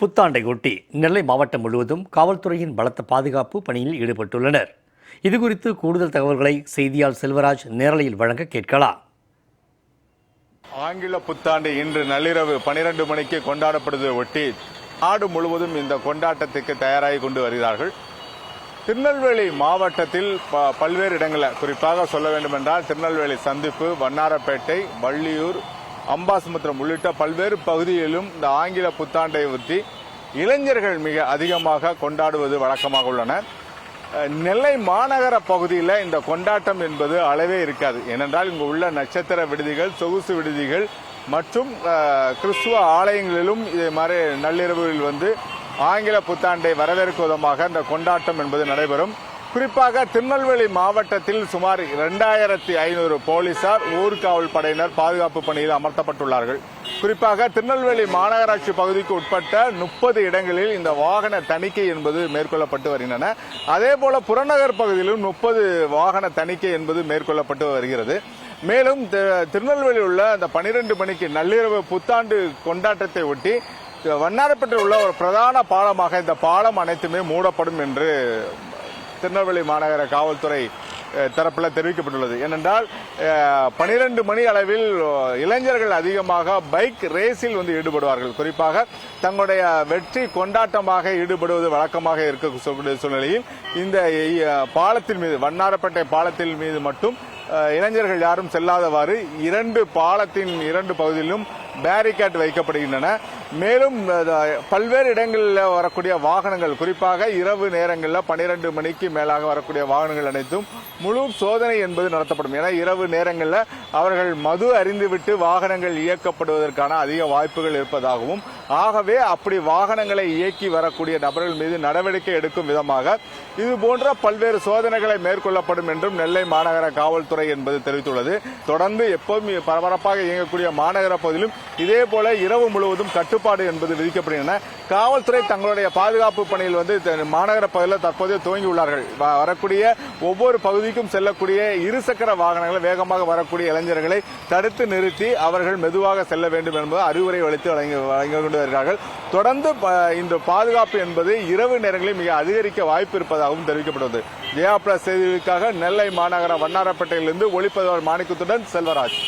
புத்தாண்டை ஒட்டி நெல்லை மாவட்டம் முழுவதும் காவல்துறையின் பலத்த பாதுகாப்பு பணியில் ஈடுபட்டுள்ளனர். இதுகுறித்து கூடுதல் தகவல்களை செய்தியால் செல்வராஜ் நேரலையில் வழங்க கேட்கலாம். ஆங்கில புத்தாண்டு இன்று நள்ளிரவு 12 மணிக்கு கொண்டாடப்படுவதை ஒட்டி நாடு முழுவதும் இந்த கொண்டாட்டத்துக்கு தயாராகி கொண்டு வருகிறார்கள். திருநெல்வேலி மாவட்டத்தில் ப- பல்வேறு இடங்களில் குறிப்பாக சொல்ல வேண்டுமென்றால் திருநெல்வேலி சந்திப்பு வண்ணாரப்பேட்டை வள்ளியூர் அம்பாசமுத்திரம் உள்ளிட்ட பல்வேறு பகுதிகளிலும் இந்த ஆங்கில புத்தாண்டை ஒட்டி இளைஞர்கள் மிக அதிகமாக கொண்டாடுவது வழக்கமாக உள்ளன. நெல்லை மாநகர பகுதியில் இந்த கொண்டாட்டம் என்பது அளவே இருக்காது. ஏனென்றால் இங்கு உள்ள நட்சத்திர விடுதிகள் சொகுசு விடுதிகள் மற்றும் கிறிஸ்துவ ஆலயங்களிலும் இதே மாதிரி நள்ளிரவில் வந்து ஆங்கில புத்தாண்டை வரவேற்கும் விதமாக இந்த கொண்டாட்டம் என்பது நடைபெறும். குறிப்பாக திருநெல்வேலி மாவட்டத்தில் சுமார் இரண்டாயிரத்தி ஐநூறு போலீசார் ஊர்காவல் படையினர் பாதுகாப்பு பணியில் அமர்த்தப்பட்டுள்ளார்கள். குறிப்பாக திருநெல்வேலி மாநகராட்சி பகுதிக்கு உட்பட்ட முப்பது இடங்களில் இந்த வாகன தணிக்கை என்பது மேற்கொள்ளப்பட்டு வருகின்றன. அதே போல புறநகர் பகுதியிலும் முப்பது வாகன தணிக்கை என்பது மேற்கொள்ளப்பட்டு வருகிறது. மேலும் தி- திருநெல்வேலியில் உள்ள அந்த பனிரெண்டு மணிக்கு நள்ளிரவு புத்தாண்டு கொண்டாட்டத்தை ஒட்டி வண்ணாரப்பட்டில் உள்ள ஒரு பிரதான பாலமாக இந்த பாலம் அனைத்துமே மூடப்படும் என்று திருநெல்வேலி மாநகர காவல்துறை தரப்பில் தெரிவிக்கப்பட்டுள்ளது. ஏனென்றால் பனிரெண்டு மணி அளவில் இளைஞர்கள் அதிகமாக பைக் ரேஸில் வந்து ஈடுபடுவார்கள். குறிப்பாக தங்களுடைய வெற்றி கொண்டாட்டமாக ஈடுபடுவது வழக்கமாக இருக்கக்கூடிய சூழ்நிலையில் இந்த பாலத்தின் மீது வண்ணாரப்பேட்டை பாலத்தின் மீது மட்டும் இளைஞர்கள் யாரும் செல்லாதவாறு இரண்டு பாலத்தின் இரண்டு பகுதியிலும் பேரிகேட் வைக்கப்படுகின்றன. மேலும் பல்வேறு இடங்களில் வரக்கூடிய வாகனங்கள் குறிப்பாக இரவு நேரங்களில் பனிரெண்டு மணிக்கு மேலாக வரக்கூடிய வாகனங்கள் அனைத்தும் முழு சோதனை என்பது நடத்தப்படும். ஏன்னா இரவு நேரங்களில் அவர்கள் மது அறிந்துவிட்டு வாகனங்கள் இயக்கப்படுவதற்கான அதிக வாய்ப்புகள் இருப்பதாகவும் ஆகவே அப்படி வாகனங்களை இயக்கி வரக்கூடிய நபர்கள் மீது நடவடிக்கை எடுக்கும் விதமாக இது போன்ற பல்வேறு சோதனைகளை மேற்கொள்ளப்படும் என்றும் நெல்லை மாநகர காவல்துறை என்பது தெரிவித்துள்ளது. தொடர்ந்து எப்போதும் பரபரப்பாக இயங்கக்கூடிய மாநகர பகுதியிலும் இதே போல இரவு முழுவதும் கட்டு கட்டுப்பாடு என்பது விதிக்கப்படுகின்றன. காவல்துறை தங்களுடைய பாதுகாப்பு பணியில் வந்து மாநகர பகுதியில் தற்போது துவங்கியுள்ளார்கள் வரக்கூடிய ஒவ்வொரு பகுதிக்கும் செல்லக்கூடிய இருசக்கர வாகனங்களை வேகமாக வரக்கூடிய இளைஞர்களை தடுத்து நிறுத்தி அவர்கள் மெதுவாக செல்ல வேண்டும் என்பது அறிவுரை அளித்து வழங்கி வழங்கி கொண்டு வருகிறார்கள். தொடர்ந்து இந்த பாதுகாப்பு என்பது இரவு நேரங்களில் மிக அதிகரிக்க வாய்ப்பு இருப்பதாகவும் தெரிவிக்கப்படுவது ஜெயா பிளஸ் செய்திகளுக்காக நெல்லை மாநகர வண்ணாரப்பேட்டையிலிருந்து ஒளிப்பதிவாளர் மாணிக்கத்துடன் செல்வராஜ்.